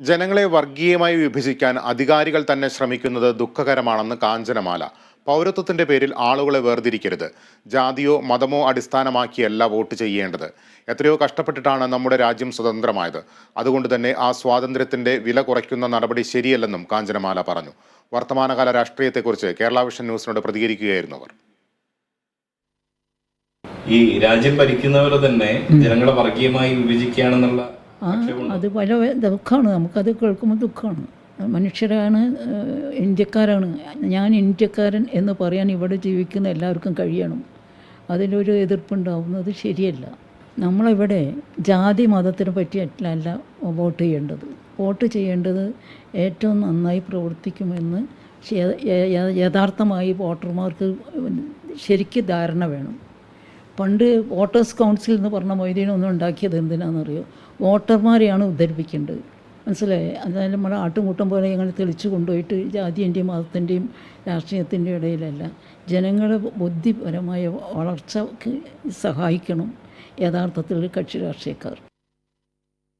ജനങ്ങളെ വർഗീയമായി വിഭജിക്കാൻ അധികാരികൾ തന്നെ ശ്രമിക്കുന്നത് ദുഃഖകരമാണെന്ന് കാഞ്ചനമാല. പൗരത്വത്തിന്റെ പേരിൽ ആളുകളെ വേർതിരിക്കരുത്. ജാതിയോ മതമോ അടിസ്ഥാനമാക്കിയല്ല വോട്ട് ചെയ്യേണ്ടത്. എത്രയോ കഷ്ടപ്പെട്ടിട്ടാണ് നമ്മുടെ രാജ്യം സ്വതന്ത്രമായത്. അതുകൊണ്ട് തന്നെ ആ സ്വാതന്ത്ര്യത്തിന്റെ വില കുറയ്ക്കുന്ന നടപടി ശരിയല്ലെന്നും കാഞ്ചനമാല പറഞ്ഞു. വർത്തമാനകാല രാഷ്ട്രീയത്തെക്കുറിച്ച് കേരള വിഷൻ ന്യൂസിനോട് പ്രതികരിക്കുകയായിരുന്നു അവർ. ഈ രാജ്യം ഭരിക്കുന്നവരെ തന്നെ ജനങ്ങളെ വർഗീയമായി വിഭജിക്കുകയാണെന്നുള്ള ആ അത് പല ദുഃഖമാണ് നമുക്കത് കേൾക്കുമ്പോൾ ദുഃഖമാണ് മനുഷ്യരാണ് ഇന്ത്യക്കാരാണ്. ഞാൻ ഇന്ത്യക്കാരൻ എന്ന് പറയാൻ ഇവിടെ ജീവിക്കുന്ന എല്ലാവർക്കും കഴിയണം. അതിലൊരു എതിർപ്പുണ്ടാവുന്നത് ശരിയല്ല. നമ്മളിവിടെ ജാതി മതത്തിനെ പറ്റിയല്ല വോട്ട് ചെയ്യേണ്ടത്. വോട്ട് ചെയ്യേണ്ടത് ഏറ്റവും നന്നായി പ്രവർത്തിക്കുമെന്ന് യഥാർത്ഥമായി വോട്ടർമാർക്ക് ശരിക്ക് ധാരണ വേണം. പണ്ട് വോട്ടേഴ്സ് കൗൺസിൽ എന്ന് പറഞ്ഞ മൊയ്തീനൊന്നും ഉണ്ടാക്കിയത് എന്തിനാണെന്നറിയോ വോട്ടർമാരെയാണ് ഉദ്ധരിപ്പിക്കേണ്ടത്. മനസ്സിലായി? അതായത് നമ്മുടെ ആട്ടുംകൂട്ടം പോലെ ഇങ്ങനെ തെളിച്ചു കൊണ്ടുപോയിട്ട് ജാതിന്റെയും മതത്തിന്റെയും രാഷ്ട്രീയത്തിന്റെയും ഇടയിലല്ല ജനങ്ങളെ ബുദ്ധിപരമായ വളർച്ചയ്ക്ക് സഹായിക്കണം യഥാർത്ഥത്തിൽ കക്ഷി രാഷ്ട്രീയക്കാർ.